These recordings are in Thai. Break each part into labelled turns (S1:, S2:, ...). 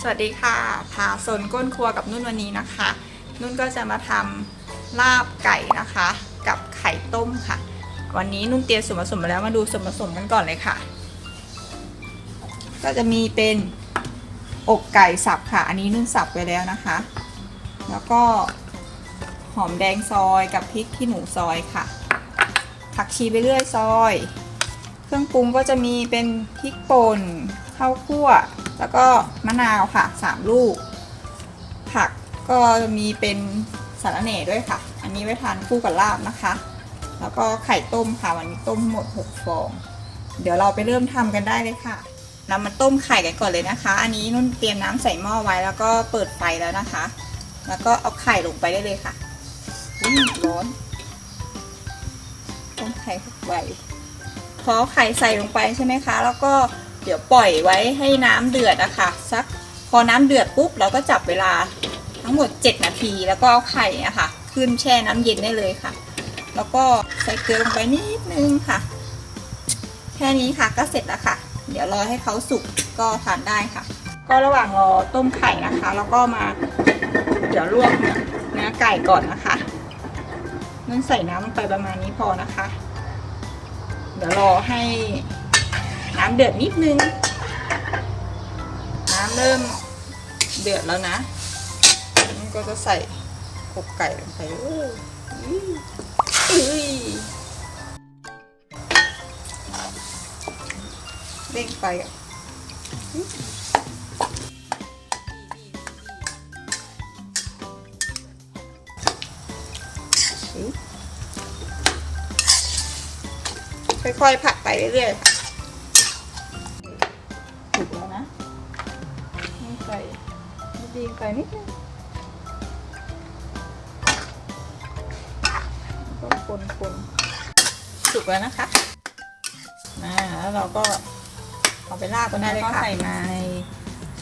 S1: สวัสดีค่ะพาโซนก้นครัวกับนุ่นวันนี้นะคะ นุ่นก็จะมาทำลาบไก่นะคะ กับไข่ต้มค่ะ วันนี้นุ่นเตรียมส่วนผสมมาแล้วมาดูส่วนผสมกันก่อนเลยค่ะ ก็จะมีเป็นอกไก่สับค่ะ อันนี้นุ่นสับไปแล้วนะคะ แล้วก็หอมแดงซอยกับพริกขี้หนูซอยค่ะ ผักชีไปเรื่อยซอย เครื่องปรุงก็จะมีเป็นพริกป่นข้าวคั่ว แล้วก็มะนาวค่ะ 3 ลูก ผักก็มีเป็นสารเหน่ด้วยค่ะ อันนี้ไว้ทานคู่กับลาบนะคะ แล้วก็ไข่ต้มค่ะ วันนี้ต้มหมด 6 ฟอง เดี๋ยวเราไปเริ่มทำกันได้เลยค่ะเรามาต้มไข่กันก่อนเลยนะคะ อันนี้นุ่นเตรียมน้ำใส่หม้อไว้แล้วก็เปิดไฟแล้วนะคะ แล้วก็เอาไข่ลงไปได้เลยค่ะอุ๊ยร้อนต้มไข่เข้พอไข่ใส่ลงไปใช่ไหมคะ แล้วก็ เดี๋ยวปล่อยไว้ให้น้ำเดือดอะค่ะสักพอน้ำเดือดปุ๊บเราก็จับเวลาทั้งหมด 7 นาทีแล้วก็เอาไข่อะค่ะ ขึ้นแช่น้ำเย็นได้เลยค่ะ แล้วก็ใส่เกลือลงไปนิดนึงค่ะ แค่นี้ค่ะก็เสร็จแล้วค่ะ เดี๋ยวรอให้เขาสุกก็ทานได้ค่ะ ก็ระหว่างรอต้มไข่นะคะ แล้วก็มาเดี๋ยวลวกเนื้อเนื้อไก่ก่อนนะคะนั่นใส่น้ำลงไปประมาณนี้พอนะคะ เดี๋ยวรอให้ น้ำเดือดนิดนึง น้ำเริ่มเดือดแล้วนะนก็จะใส่อกไก่ลงไปเอออื้ออุ้ยเร่งไฟอะค่อยๆผัดไปเรื่อยๆค่ะ ดีใส่นิดนึงก็คนๆสุกแล้วนะคะอ่าแล้วเราก็เอาไปลาดกันได้เลยค่ะใส่มาใน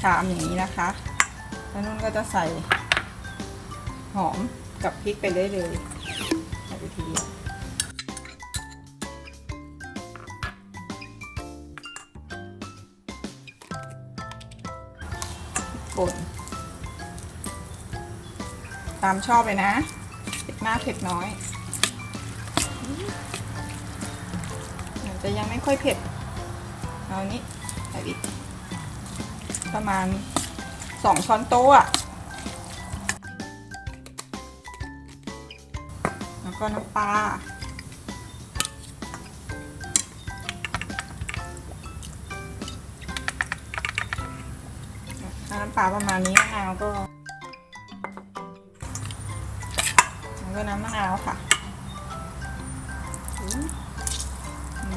S1: ชามอย่างนี้นะคะ แล้วนุ่นก็จะใส่หอมกับพริกไปเรื่อยๆใส่ไปทีเดียวป่น ตามชอบเลยนะเผ็ดมากเผ็ดน้อยอาจจะยังไม่ค่อยเผ็ด เอานี้ใส่อีก ประมาณสองช้อนโต๊ะอะแล้วก็น้ำปลาน้ำปลาประมาณนี้มะนาวก็ ด้วก็น้ำมะนาวค่ะ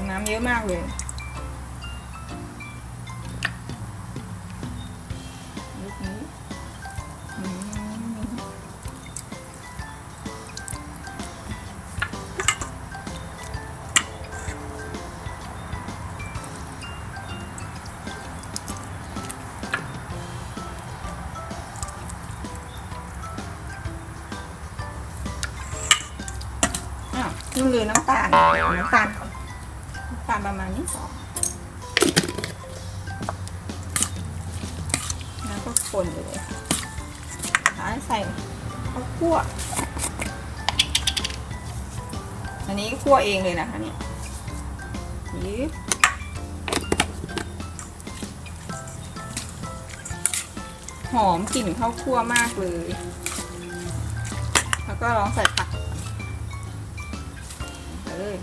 S1: น้ำเยอะมากเลย นุ่นเลยน้ำตาลน้ำตาลก่อนน้ำตาลประมาณนี้พอแล้วก็คนเลยท้ายใส่ข้าวคั่วอันนี้คั่วเองเลยนะคะเนี่ยนี่หอมกลิ่นข้าวคั่วมากเลย แล้วก็ลองใส่ผัก เลย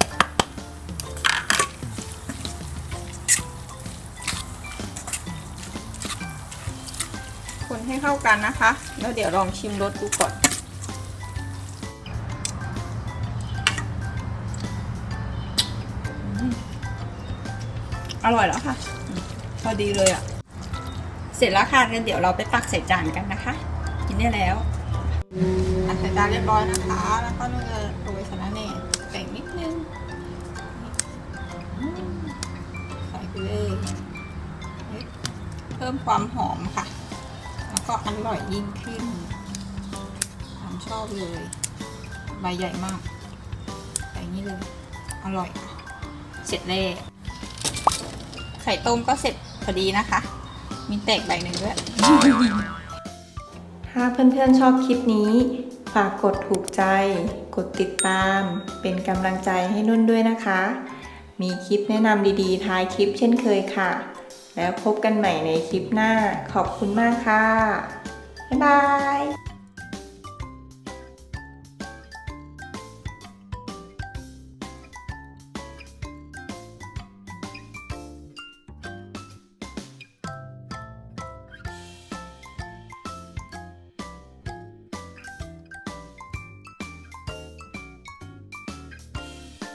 S1: คนให้เข้ากันนะคะ แล้วเดี๋ยวลองชิมรสดูก่อนอร่อยแล้วค่ะ พอดีเลยอะ เสร็จแล้วค่ะงั้นเดี๋ยวเราไปตักใส่จานกันนะคะ กินได้แล้วตักใส่จานเรียบร้อยนะคะ แล้วก็เราจะโรยสาร ใส่ไปเลยเพิ่มความหอมค่ะ แล้วก็อร่อยยิ่งขึ้นผมชอบเลย ใบใหญ่มากใส่นี้เลย อร่อยค่ะ เสร็จแล้วไข่ต้มก็เสร็จพอดีนะคะ มีแตกใบหนึ่งด้วย
S2: ถ้าเพื่อนๆชอบคลิปนี้ ฝากกดถูกใจ กดติดตาม เป็นกำลังใจให้นุ่นด้วยนะคะ มีคลิปแนะนำดีๆท้ายคลิปเช่นเคยค่ะ แล้วพบกันใหม่ในคลิปหน้า ขอบคุณมากค่ะ บ๊ายบาย